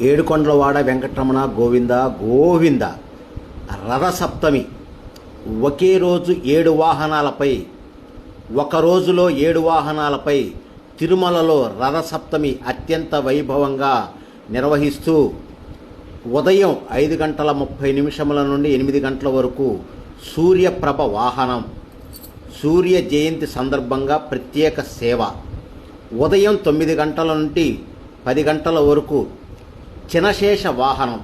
ఏడుకొండలవాడ వెంకటరమణ గోవింద గోవింద రథసప్తమి. ఒకే రోజు ఏడు వాహనాలపై ఒక రోజులో ఏడు వాహనాలపై తిరుమలలో రథసప్తమి అత్యంత వైభవంగా నిర్వహిస్తూ ఉదయం ఐదు గంటల ముప్పై నిమిషముల నుండి ఎనిమిది గంటల వరకు సూర్యప్రభ వాహనం సూర్య జయంతి సందర్భంగా ప్రత్యేక సేవ. ఉదయం తొమ్మిది గంటల నుండి పది గంటల వరకు చినశేష వాహనం.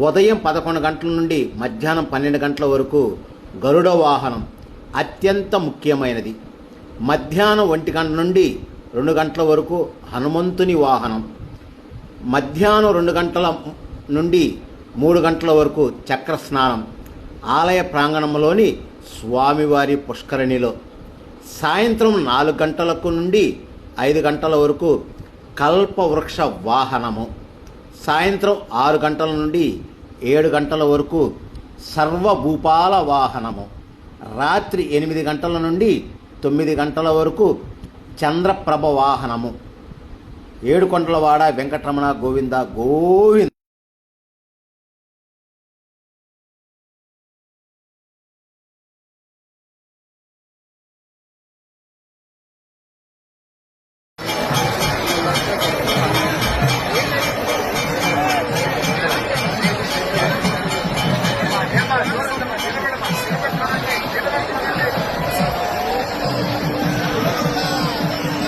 ఉదయం పదకొండు గంటల నుండి మధ్యాహ్నం పన్నెండు గంటల వరకు గరుడ వాహనం. అత్యంత ముఖ్యమైనది. మధ్యాహ్నం ఒంటి గంట నుండి రెండు గంటల వరకు హనుమంతుని వాహనం. మధ్యాహ్నం రెండు గంటల నుండి మూడు గంటల వరకు చక్ర స్నానం. ఆలయ ప్రాంగణంలోని స్వామివారి పుష్కరిణిలో. సాయంత్రం నాలుగు గంటలకు నుండి ఐదు గంటల వరకు కల్పవృక్ష వాహనము. సాయంత్రం ఆరు గంటల నుండి ఏడు గంటల వరకు సర్వభూపాల వాహనము. రాత్రి ఎనిమిది గంటల నుండి తొమ్మిది గంటల వరకు చంద్రప్రభ వాహనము. ఏడుకొండలవాడ వెంకటరమణ గోవింద గోవింద